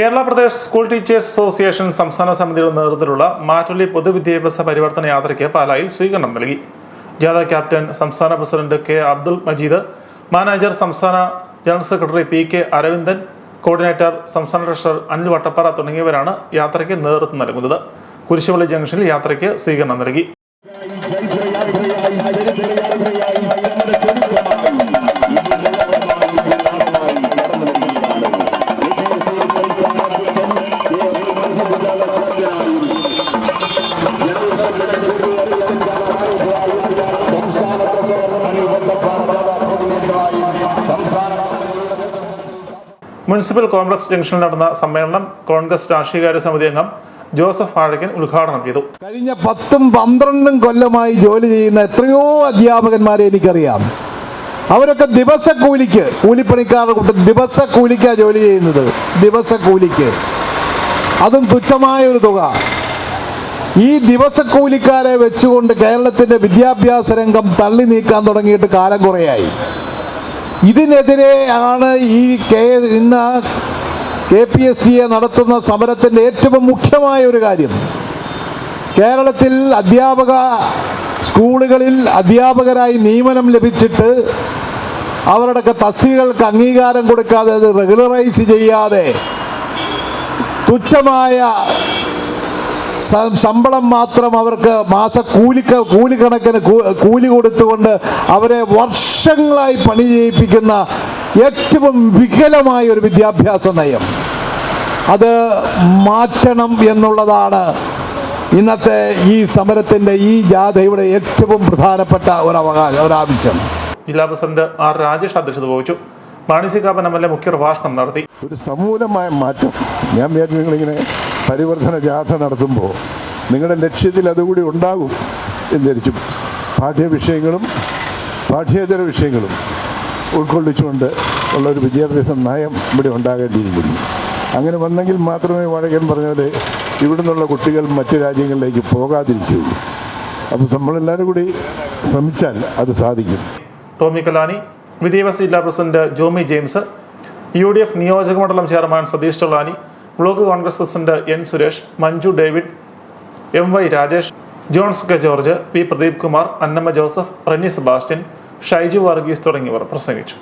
Kerala Pradesh school teachers association സംസ്ഥാന സമിതിയുടെ നേതൃത്വത്തിലുള്ള മാറ്റുള്ളി പൊതുവിദ്യാഭ്യാസ പരിവർത്തന യാത്രയ്ക്ക് പാലായിൽ സ്വീകരണം നൽകി ജാഥ ക്യാപ്റ്റൻ സംസ്ഥാന president K Abdul Majeed manager സംസ്ഥാന general secretary P K Aravindan coordinator സംസ്ഥാന ട്രഷറർ അനിൽ വട്ടപ്പാറ തുടങ്ങിയവരാണ് യാത്രയ്ക്ക് നേതൃത്വം നൽകുന്നത് കുരിശുപള്ളി ജംഗ്ഷനിൽ യാത്രയ്ക്ക് സ്വീകരണം നൽകി മുനിസിപ്പൽ കോംപ്ലക്സ് ജംഗ്ഷനിൽ നടന്ന സമ്മേളനം കോൺഗ്രസ് രാഷ്ട്രീയകാര്യ സമിതി അംഗം ജോസഫ് വാഴക്കൻ ഉദ്ഘാടനം ചെയ്തു. കഴിഞ്ഞ പത്തും പന്ത്രണ്ടും കൊല്ലമായി ജോലി ചെയ്യുന്ന എത്രയോ അധ്യാപകന്മാരെ എനിക്കറിയാം. അവരൊക്കെ ദിവസക്കൂലിക്ക് കൂലിപ്പണിക്കാരുടെ കൂട്ടം ദിവസക്കൂലിക്കാണ് ജോലി ചെയ്യുന്നത്. ദിവസക്കൂലിക്ക്. അതും തുച്ഛമായ ഒരു തുക. ഈ ദിവസക്കൂലിക്കാരെ വെച്ചുകൊണ്ട് കേരളത്തിന്റെ വിദ്യാഭ്യാസ രംഗം തള്ളി നീക്കാൻ തുടങ്ങിയിട്ട് കാലം കുറയായി. ഇതിനെതിരെ ആണ് ഈ കെ ഇന്ന് കെ പി എസ് സിയെ നടത്തുന്ന സമരത്തിന്റെ ഏറ്റവും മുഖ്യമായ ഒരു കാര്യം. കേരളത്തിൽ അധ്യാപക സ്കൂളുകളിൽ അധ്യാപകരായി നിയമനം ലഭിച്ചിട്ട് അവരുടെയൊക്കെ തസ്തികൾക്ക് അംഗീകാരം കൊടുക്കാതെ അത് റെഗുലറൈസ് ചെയ്യാതെ തുച്ഛമായ ശമ്പളം മാത്രം അവർക്ക് മാസ കൂലിക്ക കൂലിക്കണക്കിന് കൂലി കൊടുത്തുകൊണ്ട് അവരെ വർഷങ്ങളായി പണി ചെയ്യിപ്പിക്കുന്ന ഏറ്റവും വികലമായ ഒരു വിദ്യാഭ്യാസ നയം. അത് മാറ്റണം എന്നുള്ളതാണ് ഇന്നത്തെ ഈ സമരത്തിന്റെ ഈ ജാഥയുടെ ഏറ്റവും പ്രധാനപ്പെട്ട ഒരു അവകാശം ഒരാവശ്യം. ജില്ലാ പ്രസിഡന്റ് ആർ രാജേഷ് അധ്യക്ഷത വഹിച്ചു. മാണിസികാപ്പൻ എം എൽ എ മുഖ്യ പ്രഭാഷണം നടത്തി. ഒരു സമൂലമായ മാറ്റം. ഞാൻ വിചാരിച്ചു നിങ്ങളിങ്ങനെ പരിവർത്തന ജാഥ നടത്തുമ്പോൾ നിങ്ങളുടെ ലക്ഷ്യത്തിൽ അതുകൂടി ഉണ്ടാകും എന്ന് ധരിച്ചു പാഠ്യവിഷയങ്ങളും പാഠ്യേതര വിഷയങ്ങളും ഉൾക്കൊള്ളിച്ചുകൊണ്ട് ഉള്ള ഒരു വിദ്യാഭ്യാസ നയം ഇവിടെ ഉണ്ടാകേണ്ടിയിരിക്കുന്നു. അങ്ങനെ വന്നെങ്കിൽ മാത്രമേ വാടകൻ പറഞ്ഞാൽ ഇവിടെ നിന്നുള്ള കുട്ടികൾ മറ്റു രാജ്യങ്ങളിലേക്ക് പോകാതിരിക്കുകയുള്ളൂ അപ്പോൾ നമ്മളെല്ലാവരും കൂടി ശ്രമിച്ചാൽ അത് സാധിക്കും. ടോമി കലാനി വിദ്യാഭ്യാസ ജില്ലാ president Jomy James U D F നിയോജക മണ്ഡലം chairman Satheesh Thollani block Congress president N Suresh Manju David M Y Rajesh Johns K George P Pradeep Kumar Annamma Joseph Renny Sebastian Shaiju Varghese തുടങ്ങിയവർ പ്രസംഗിച്ചു